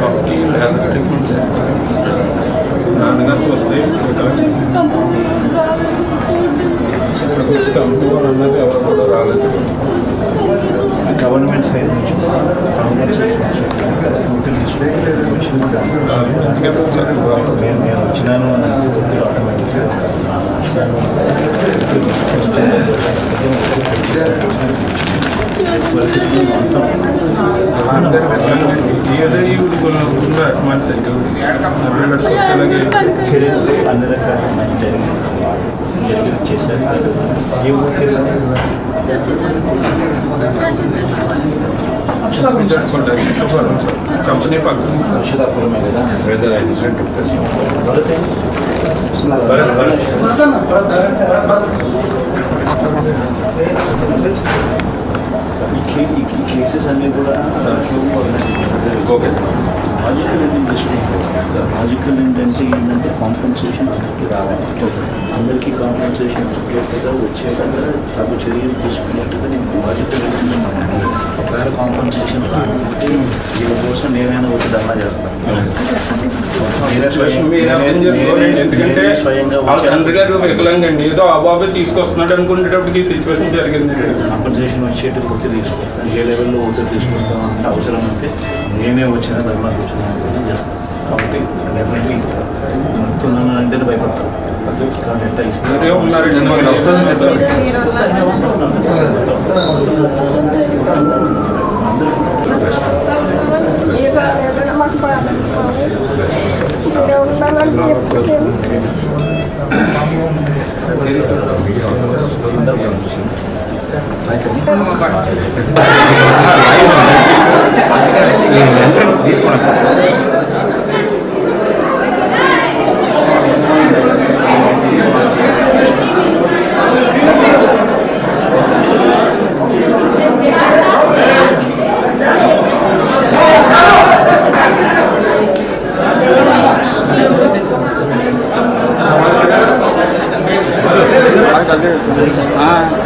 Coffee నాన్నగారు చూస్తే ఇక్కడికి వచ్చి కంపెనీ అన్నది ఎవరు కూడా రాలేదు గవర్నమెంట్ సైడ్ నుంచి నేను వచ్చినాను అని పూర్తి ఆటోమేటిక్గా అన్ని రకాల మంచి జరిగింది కంపెనీ పక్కన వర్షదాపురమే కదా ఈ కే- ఈ ఈ కేసెస్ అన్నీ కూడా ఓకే. లాజికల్ లాజికల్ ఏంటంటే ఏంటంటే కాంపెన్సేషన్ అందరికీ రావాలి. అందరికీ కాంపెన్సేషన్ రిలేటెడ్గా వచ్చేలాగా తగు చర్యలు తీసుకున్నట్టుగా నేను లాజికల్ ఒకవేళ కాంపెన్సేషన్ రాకపోతే వీళ్ళ కోసం నేనైనా వచ్చి ధర్నా చేస్తాను. వికలాంగండి. ఏదో ఆ బాబే తీసుకొస్తున్నాడు అనుకునేటప్పటికి సిచ్యువేషన్ జరిగింది. కాంపెన్సేషన్ వచ్చేటి ఒత్తిడి తీసుకొస్తాను. ఏ లెవెల్లో ఒత్తిడి తీసుకొస్తాం అంటే అవసరం అయితే నేనే వచ్చిన ధర్నా కూర్చున్నా చేస్తాను కాబట్టి డెఫినెట్లీ ఇస్తాను వస్తున్నాను అంటే భయపడతాను కాబట్టి ఎట్లా ఇస్తాను మీరే ఉన్నారండి మరి ఏదైనా మాకు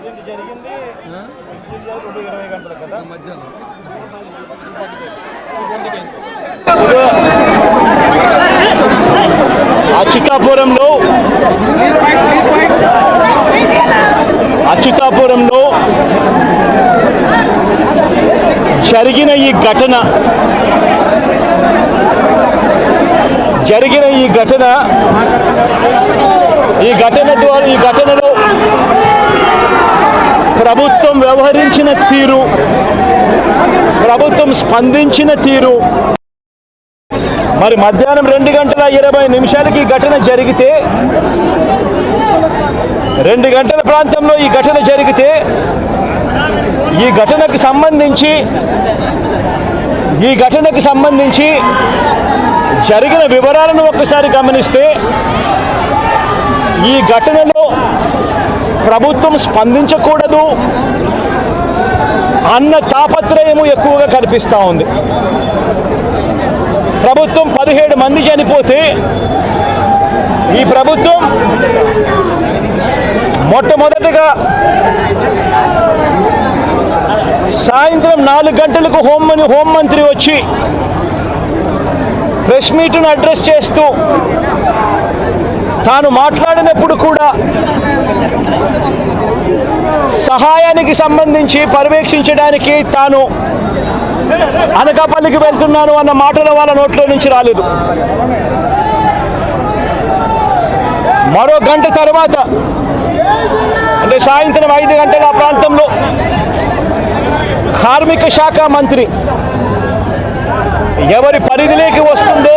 రెండు ఇరవై గంటల కదా. మధ్యాహ్నం అచ్యుతాపురంలో అచ్యుతాపురంలో జరిగిన ఈ ఘటన జరిగిన ఈ ఘటన ఈ ఘటన ద్వారా ఈ ఘటనలో ప్రభుత్వం వ్యవహరించిన తీరు ప్రభుత్వం స్పందించిన తీరు. మరి మధ్యాహ్నం రెండు గంటల ఇరవై నిమిషాలకి ఈ ఘటన జరిగితే రెండు గంటల ప్రాంతంలో ఈ ఘటన జరిగితే ఈ ఘటనకు సంబంధించి ఈ ఘటనకు సంబంధించి జరిగిన వివరాలను ఒక్కసారి గమనిస్తే ఈ ఘటనలో ప్రభుత్వం స్పందించకూడదు అన్న తాపత్రయము ఎక్కువగా కనిపిస్తూ ఉంది. ప్రభుత్వం పదిహేడు మంది చనిపోతే ఈ ప్రభుత్వం మొట్టమొదటిగా సాయంత్రం నాలుగు గంటలకు హోం హోంమంత్రి వచ్చి ప్రెస్ మీట్ను అడ్రస్ చేస్తూ తాను మాట్లాడినప్పుడు కూడా సహాయానికి సంబంధించి పర్యవేక్షించడానికి తాను అనకాపల్లికి వెళ్తున్నాను అన్న మాటలు వాళ్ళ నోట్లో నుంచి రాలేదు. మరో గంట తర్వాత అంటే సాయంత్రం ఐదు గంటల ఆ ప్రాంతంలో కార్మిక శాఖ మంత్రి ఎవరి పరిధిలోకి వస్తుందో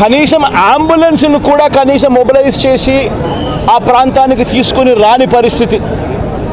కనీసం అంబులెన్స్ను కూడా కనీసం మొబిలైజ్ చేసి ఆ ప్రాంతానికి తీసుకుని రాని పరిస్థితి.